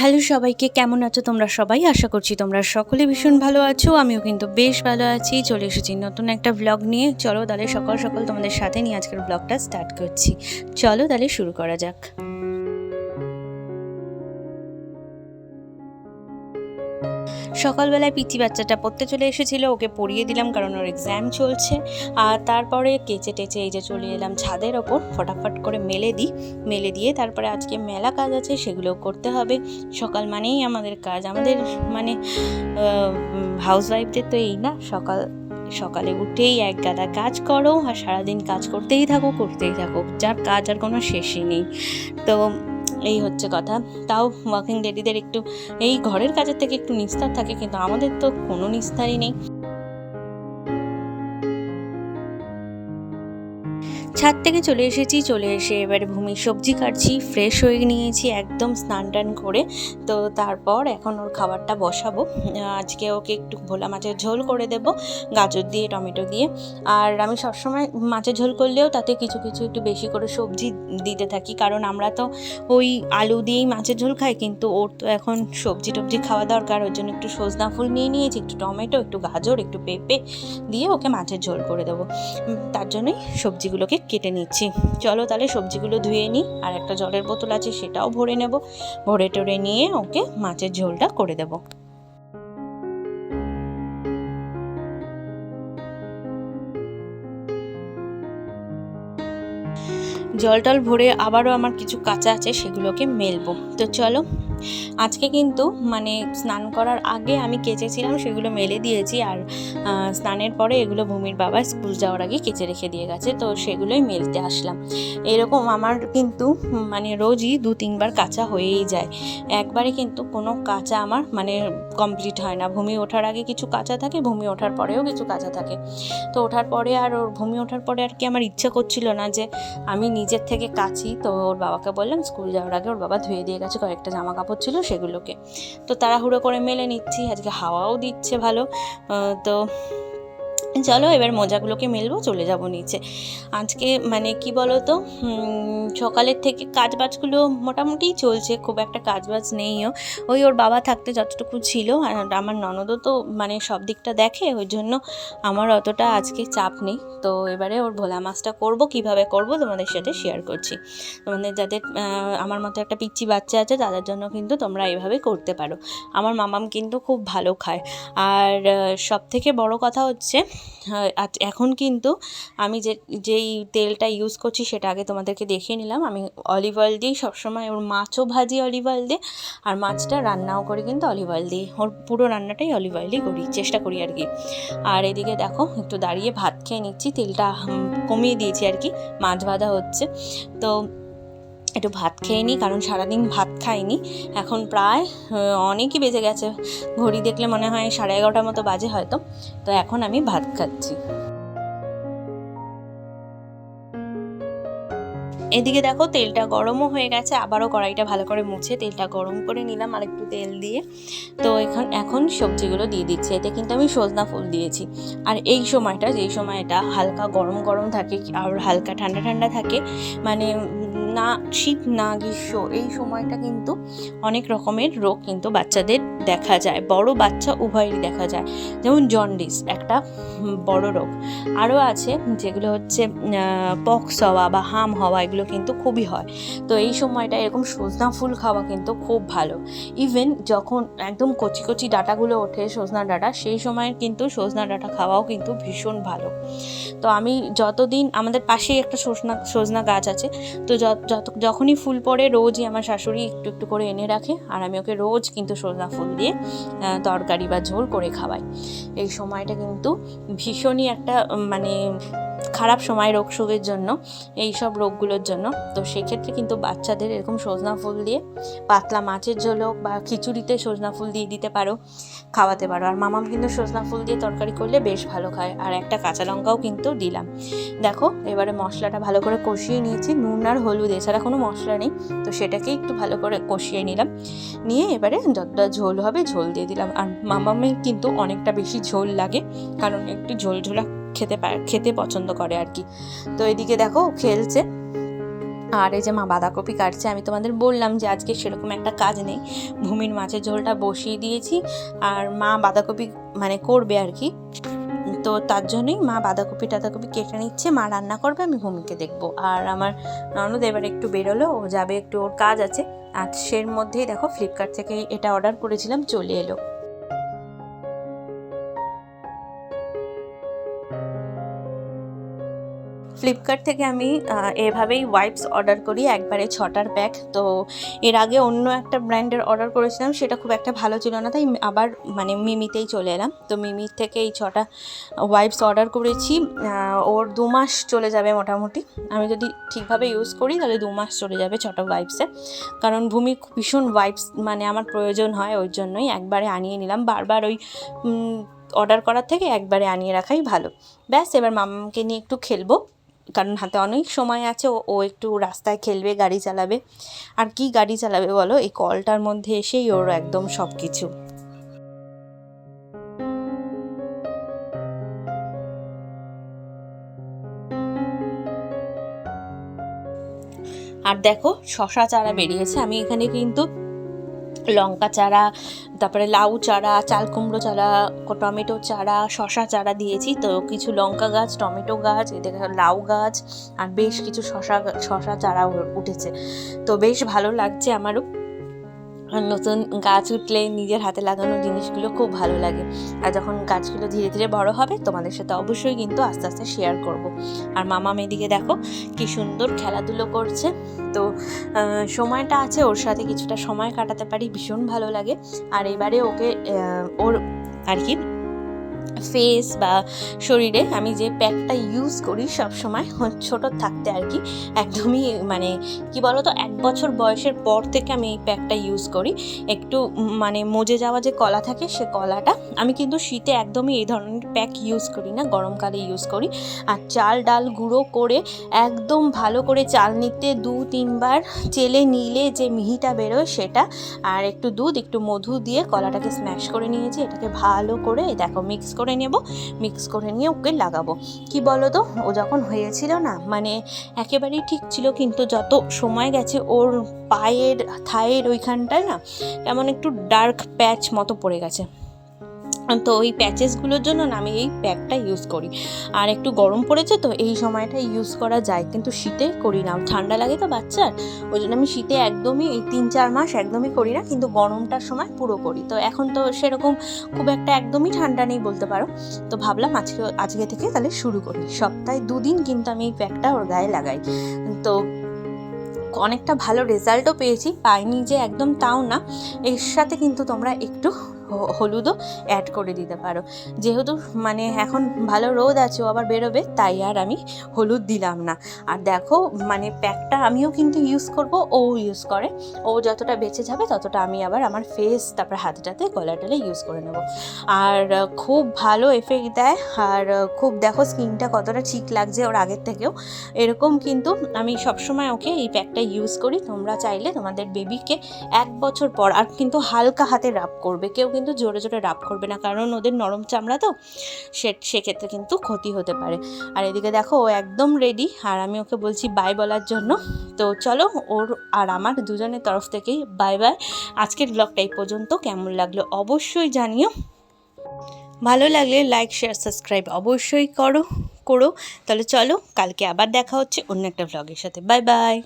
Hello সবাইকে, কেমন আছো তোমরা সবাই? আশা করছি তোমরা সকলে ভীষণ ভালো আছো। আমিও কিন্তু বেশ ভালো আছি। চলে এসেছি নতুন একটা ব্লগ নিয়ে। চলো তাহলে সকাল সকাল তোমাদের সাথে নিয়ে আজকের ব্লগটা স্টার্ট করছি। চলো তাহলে শুরু করা যাক। সকালবেলায় পিচি বাচ্চাটা পড়তে চলে এসেছিল, ওকে পড়িয়ে দিলাম কারণ ওর এক্সাম চলছে। আর তারপরে কেচে টেচে এই যে চলে এলাম ছাদের ওপর, ফটাফট করে মেলে দিই। মেলে দিয়ে তারপরে আজকে মেলা কাজ আছে সেগুলো করতে হবে। সকাল মানেই আমাদের কাজ। আমাদের মানে হাউস ওয়াইফদের তো এই না, সকাল, সকালে উঠেই এক গাদা কাজ করো, আর সারাদিন কাজ করতেই থাকো করতেই থাকো। যার কাজ আর কোনো শেষই নেই। তো এই হচ্ছে কথা। তাও ওয়াকিং লেডিদের একটু, এই ঘরের কাজের থেকে একটু নিস্তার থাকে, কিন্তু আমাদের তো কোনো নিস্তারই নেই। ছাদ থেকে চলে এসেছি, চলে এসে এবারে ভূমি সবজি কাটছি ফ্রেশ হয়ে নিয়েছি, একদম স্নান টান করে। তো তারপর এখন ওর খাবারটা বসাবো। আজকে ওকে একটু ভোলা মাছের ঝোল করে দেব, গাজর দিয়ে, টমেটো দিয়ে। আর আমি সবসময় মাছের ঝোল করলেও তাতে কিছু কিছু একটু বেশি করে সবজি দিতে থাকি। কারণ আমরা তো ওই আলু দিয়েই মাছের ঝোল খাই, কিন্তু ওর তো এখন সবজি টবজি খাওয়া দরকার। ওর জন্য একটু সজনা ফুল নিয়ে নিয়েছি, একটু টমেটো, একটু গাজর, একটু পেঁপে দিয়ে ওকে মাছের ঝোল করে দেবো। তার জন্যই সবজিগুলোকে কেটে নিচ্ছি। চলো তাহলে সবজিগুলো ধুয়ে নিই। আর একটা জলের বোতল আছে, সেটাও ভরে নেব। ভরে টরে নিয়ে ওকে মাছের ঝোলটা করে দেবো। জল টল ভরে আবারও আমার কিছু কাঁচা আছে, সেগুলোকে মেলবো। তো চলো আজকে কিন্তু মানে স্নান করার আগে আমি কেচেছিলাম, সেগুলো মেলে দিয়েছি আর স্নানের পরে এগুলো ভূমির বাবা স্কুল যাওয়ার আগে কেচে রেখে দিয়ে গেছে, তো সেগুলোই মেলতে আসলাম। এরকম আমার কিন্তু মানে রোজই দু তিনবার কাঁচা হয়েই যায়। একবারে কিন্তু কোনো কাঁচা আমার মানে কমপ্লিট হয় না। ভূমি ওঠার আগে কিছু কাঁচা থাকে, ভূমি ওঠার পরেও কিছু কাঁচা থাকে। তো ওঠার পরে আর ওর, ভূমি ওঠার পরে আর কি আমার ইচ্ছা করছিল না যে আমি নিজের থেকে কাচি, তো ওর বাবাকে বললাম স্কুল যাওয়ার আগে ওর বাবা ধুয়ে দিয়ে গেছে, কয়েকটা জামা কাপড় ছিল সেগুলোকে। তো তাড়াহুড়ো করে মেলে নিচ্ছি আজকে হাওয়াও দিচ্ছে ভালো। তো চলো এবার মোজাগুলোকে মেলবো, চলে যাব নিচে। আজকে মানে কি বলো তো সকালের থেকে কাজ বাজগুলো মোটামুটি চলছে, খুব একটা কাজ বাজ নেইও। ওই ওর বাবা থাকতে যতটুকু ছিল, আর আমার ননদও তো মানে সব দিকটা দেখে, ওই জন্য আমার অতটা আজকে চাপ নেই। তো এবারে ওর ভোলা মাছটা করব, কীভাবে করব তোমাদের সাথে শেয়ার করছি। তোমাদের যাদের আমার মতো একটা পিচ্চি বাচ্চা আছে, তাদের জন্য কিন্তু তোমরা এইভাবে করতে পারো। আমার মামাম কিন্তু খুব ভালো খায়। আর সব থেকে বড় কথা হচ্ছে আহ, আজ- এখন কিন্তু আমি যে যেই তেলটা ইউজ করছি সেটা আগে তোমাদেরকে দেখিয়ে নিলাম। আমি অলিভ অয়েল দিয়েই সবসময় ওর মাছও ভাজি অলিভ অয়েল দিয়ে আর মাছটা রান্নাও করি কিন্তু অলিভ অয়েল দিয়ে ওর পুরো রান্নাটাই অলিভ অয়েলই করি চেষ্টা করি আর কি। আর এদিকে দেখো একটু দাঁড়িয়ে ভাত খেয়ে নিচ্ছি তেলটা কমিয়ে দিয়েছি আর কি মাছ ভাজা হচ্ছে। তো একটু ভাত খেয়ে নিই, কারণ সারাদিন ভাত খাইনি। এখন প্রায় অনেকই বেজে গেছে। ঘড়ি দেখলে মনে হয় সাড়ে এগারোটার মতো বাজে হয়তো। তো এখন আমি ভাত খাচ্ছি। এদিকে দেখো, তেলটা গরমও হয়ে গেছে, আবারও কড়াইটা ভালো করে মুছে তেলটা গরম করে নিলাম আর একটু তেল দিয়ে। তো এখন এখন সবজিগুলো দিয়ে দিচ্ছি। এতে কিন্তু আমি সজনা ফুল দিয়েছি। আর এই সময়টা, যেই সময়টা হালকা গরম গরম থাকে, আর হালকা ঠান্ডা ঠান্ডা থাকে মানে না শীত না, গ্রীষ্ম, এই সময়টা কিন্তু অনেক রকমের রোগ কিন্তু বাচ্চাদের দেখা যায়। বড় বাচ্চা উভয়েরই দেখা যায়। যেমন জন্ডিস, একটা বড় রোগ। আরও আছে যেগুলো হচ্ছে পক্স হওয়া বা হাম হওয়া, এগুলো কিন্তু খুবই হয়। তো এই সময়টা এরকম সজনা ফুল খাওয়া কিন্তু খুব ভালো। ইভেন যখন একদম কচি কচি ডাটাগুলো ওঠে সজনা ডাটা, সেই সময় কিন্তু সজনা ডাটা খাওয়াও কিন্তু ভীষণ ভালো। তো আমি যতদিন, আমাদের পাশেই একটা সজনা সজনা গাছ আছে, তো যত- যখনই ফুল পড়ে রোজই আমার শাশুড়ি একটু একটু করে এনে রাখে, আর আমি ওকে রোজ কিন্তু সজনা ফুল দিয়ে তরকারি বা ঝোল করে খাওয়াই। এই সময়টা কিন্তু ভীষণই একটা মানে খারাপ সময় রোগ শোকের জন্য, এই সব রোগগুলোর জন্য। তো সেক্ষেত্রে কিন্তু বাচ্চাদের এরকম সজনা ফুল দিয়ে পাতলা মাছের ঝোল হোক বা খিচুড়িতে সজনা ফুল দিয়ে দিতে পারো, খাওয়াতে পারো। আর মামাম কিন্তু সজনা ফুল দিয়ে তরকারি করলে বেশ ভালো খায়। আর একটা কাঁচা লঙ্কাও কিন্তু দিলাম। দেখো, এবারে মশলাটা ভালো করে কষিয়ে নিয়েছি, নুন আর হলুদ, এছাড়া কোনো মশলা নেই। তো সেটাকে একটু ভালো করে কষিয়ে নিলাম। নিয়ে এবারে যতটা ঝোল হবে ঝোল দিয়ে দিলাম। আর মামামের কিন্তু অনেকটা বেশি ঝোল লাগে, কারণ একটু ঝোল ঝোলা খেতে খেতে পছন্দ করে আর কি। তো এদিকে দেখো খেলছে। আর এই যে মা বাঁধাকপি কাটছে, আমি তোমাদের বললাম যে আজকে সেরকম একটা কাজ নেই। ভূমির মাছের ঝোলটা বসিয়ে দিয়েছি আর মা বাঁধাকপি মানে করবে আর কি। তো তার জন্যই মা বাঁধাকপি টাধাকপি কেটে নিচ্ছে, মা রান্না করবে, আমি ভূমিকে দেখব। আর আমার ননদ এবার একটু বেরোলো, ও যাবে একটু, ওর কাজ আছে। আর সের মধ্যেই দেখো ফ্লিপকার্ট থেকে এটা অর্ডার করেছিলাম, চলে এলো। ফ্লিপকার্ট থেকে আমি এভাবেই ওয়াইপস অর্ডার করি, একবারে ছটার প্যাক তো এর আগে অন্য একটা ব্র্যান্ডের অর্ডার করেছিলাম, সেটা খুব একটা ভালো ছিল না, তাই আবার মানে মিমিতেই চলে এলাম। তো মিমির থেকে এই ছটা ওয়াইপস অর্ডার করেছি ওর দু মাস চলে যাবে মোটামুটি। আমি যদি ঠিকভাবে ইউজ করি, তাহলে দু মাস চলে যাবে ছটা ওয়াইপসে কারণ ভূমি ভীষণ ওয়াইপস মানে আমার প্রয়োজন হয় ওই জন্যই একবারে আনিয়ে নিলাম। বারবার ওই অর্ডার করার থেকে একবারে আনিয়ে রাখাই ভালো। ব্যাস, এবার মামাকে নিয়ে একটু খেলব। কারণ হাতে অনেক সময় আছে, ও- একটু রাস্তায় খেলবে, গাড়ি চালাবে। আর কি গাড়ি চালাবে বলো? এই কলটার মধ্যে এসেই ওর একদম সব কিছু আর দেখো, শশা চারা বেরিয়েছে। আমি এখানে কিন্তু লঙ্কা চারা, তারপরে লাউ চারা, চাল কুমড়ো চারা টমেটো চারা শশা চারা দিয়েছি। তো কিছু লঙ্কা গাছ, টমেটো গাছ এদিকে লাউ গাছ, আর বেশ কিছু শশা শশা চারা উঠেছে। তো বেশ ভালো লাগছে আমারও। নতুন গাছ উঠলে নিজের হাতে লাগানো জিনিসগুলো খুব ভালো লাগে। আর যখন গাছগুলো ধীরে ধীরে বড় হবে, তোমাদের সাথে অবশ্যই কিন্তু আস্তে আস্তে শেয়ার করব। আর মামা মেয়েদিকে দেখো, কি সুন্দর খেলাধুলো করছে। তো সময়টা আছে, ওর সাথে কিছুটা সময় কাটাতে পারি, ভীষণ ভালো লাগে। আর এবারে ওকে ওর আর কি ফেস বা শরীরে আমি যে প্যাকটা ইউজ করি সব সময় ছোট থাকতে আর কি, একদমই মানে কি বলো তো এক বছর বয়সের পর থেকে আমি এই প্যাকটা ইউজ করি। একটু মানে মজে যাওয়া যে কলা থাকে সে কলাটা, আমি কিন্তু শীতে একদমই এই ধরনের প্যাক ইউজ করি না, গরমকালে ইউজ করি। আর চাল ডাল গুঁড়ো করে একদম ভালো করে চাল নিতে দু, তিনবার চেলে নিলে যে মিহিটা বেরোয় সেটা, আর একটু দুধ, একটু মধু দিয়ে কলাটাকে স্ম্যাশ করে নিয়েছি, এটাকে ভালো করে দেখো মিক্স করে নেব মিক্স করে নিয়ে ওকে লাগাবো। কি বলো তো ও যখন হয়েছিল না মানে একেবারেই ঠিক ছিল, কিন্তু যত সময় গেছে, ওর পায়ের, থায়ের ওইখানটায় না কেমন একটু ডার্ক প্যাচ মতো পড়ে গেছে। তো ওই প্যাচেসগুলোর জন্য না আমি এই প্যাকটা ইউজ করি। আর একটু গরম পড়েছে তো এই সময়টা ইউজ করা যায়। কিন্তু শীতে করি না। ঠান্ডা লাগে তো বাচ্চার। ওই জন্য আমি শীতে একদমই এই তিন চার মাস একদমই করি না। কিন্তু গরমটার সময় পুরো করি। তো এখন তো সেরকম খুব একটা একদমই ঠান্ডা নেই বলতে পারো। তো ভাবলাম আজকে আজকে থেকে তাহলে শুরু করি। সপ্তাহে দুদিন কিন্তু আমি এই প্যাকটা ওর গায়ে লাগাই। তো অনেকটা ভালো রেজাল্টও পেয়েছি। পাইনি যে একদম তাও না। এর সাথে কিন্তু তোমরা একটু হলুদও অ্যাড করে দিতে পারো। যেহেতু মানে এখন ভালো রোদ আছে আবার বেরোবে, তাই আর আমি হলুদ দিলাম না। আর দেখো মানে প্যাকটা আমিও কিন্তু ইউজ করব, ও ইউজ করে। ও যতটা বেঁচে যাবে, ততটা আমি আবার আমার ফেস তারপর হাতটাতে, গলাটালে ইউজ করে নেব। আর খুব ভালো এফেক্ট দেয়, আর খুব দেখো স্কিনটা কতটা ঠিক লাগছে ওর আগের থেকেও। এরকম কিন্তু আমি সবসময় ওকে এই প্যাকটা ইউজ করি। তোমরা চাইলে তোমাদের বেবিকে এক বছর পর, আর কিন্তু হালকা হাতে রাব করবে। কেউ কিন্তু জোরে জোরে রাব করবে না, কারণ ওদের নরম চামড়া তো, সে, সেক্ষেত্রে কিন্তু ক্ষতি হতে পারে। আর এদিকে দেখো, ও একদম রেডি আর আমি ওকে বলছি বাই বলার জন্য। তো চলো, ওর আর আমার দুজনের তরফ থেকেই বাই বাই আজকের ব্লগটা এই পর্যন্ত, কেমন লাগল অবশ্যই জানিও। ভালো লাগলে লাইক শেয়ার সাবস্ক্রাইব অবশ্যই করো করো। তাহলে চলো, কালকে আবার দেখা হচ্ছে অন্য একটা ব্লগের সাথে। Bye bye